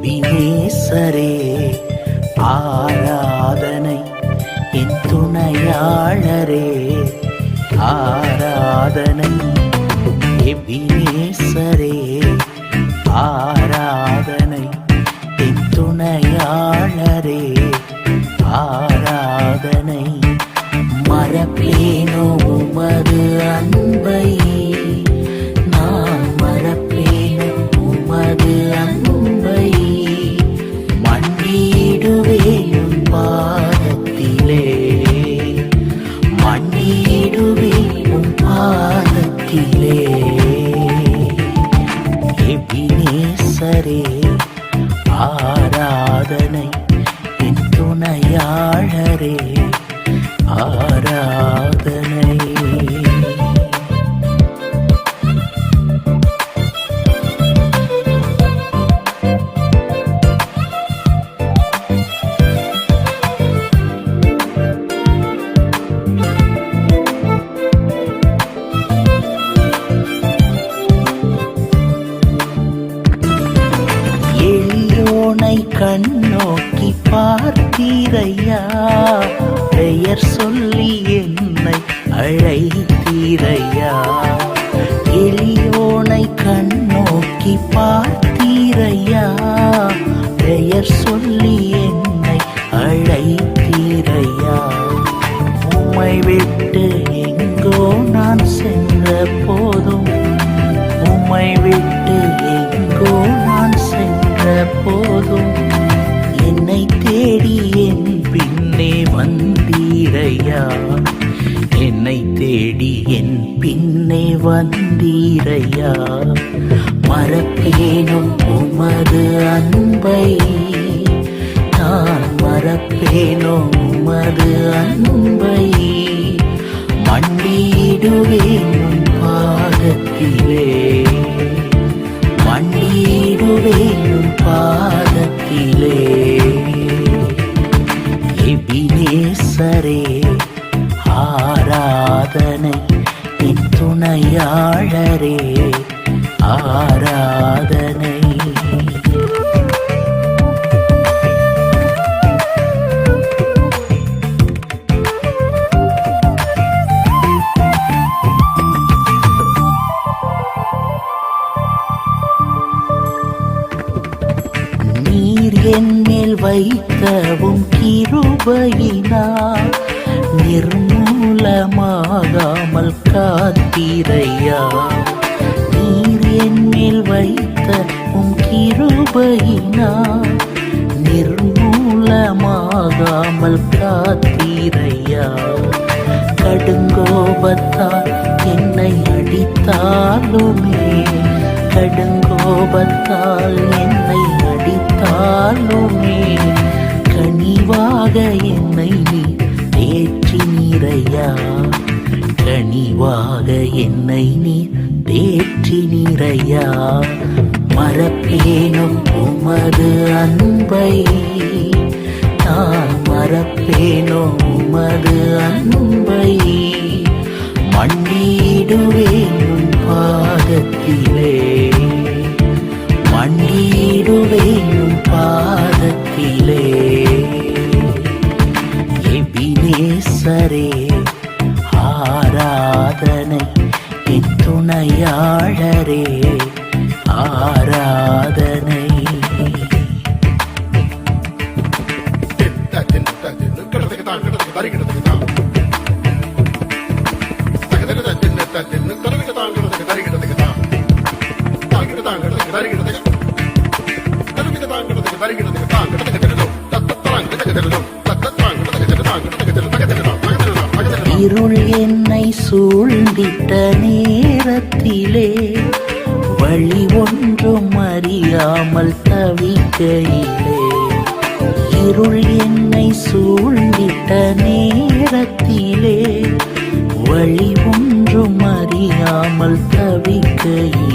எபினேசரே ஆராதனை என் துணையாளரே ஆராதனை. எபினே மறப்பேனோ உமது அன்பை? நான் மறப்பேனோ உமது அன்பை? மன்னிடுவேன் பாதத்திலே. மன்னிடுவேன் பாதத்திலே. எபினேசரே ஆராதனை என் துணையாளரே. ஆராதனை பெயர் சொல்லி என்னை அழைத்தீரையா? எளியோனை கண்ணோக்கி பார்த்தீரையா? பெயர் சொல்லி என்னை அழைத்தீரையா? உம்மை விட்டு எங்கோ நான் சென்ற போதும் உம்மை விட்டு எங்கோ நான் சென்ற போதும் வந்தீரையா? மறப்பேனும் உமது அன்பை. நான் மறப்பேனோ உமது அன்பை. மண்டிடுவேன் உன் பாதத்திலே. மண்டிடுவேன் உன் பாதத்திலே. எபினேசரே ஆராதனை. நீர் என் மேல் வைத்தவும் கிருபையினார் நிர்மூலமாகாமல் காத்திரையா. மேல் வைத்த வைத்தவும் கிருபையினால் நிர்மூலமாகாமல் காத்தீரையா? கடுங்கோபத்தால் என்னை அடித்தாலுமே கடுங்கோபத்தால் என்னை தேற்றி நிறையா மறப்பேனும் உமது அன்பை. நான் மறப்பேனோ உமது அன்பை. மண்டிடுவேன் உன் பாதத்திலே. மண்டிடுவேன் என் துணையாளரே ஆராதனை இருள் என்னை சூழ்ந்திட்ட நேரத்திலே வழி ஒன்றும் அறியாமல் தவிக்கையிலே இருள் என்னை சூழ்ந்திட்ட நேரத்திலே வழி ஒன்றும் அறியாமல் தவிக்கையில்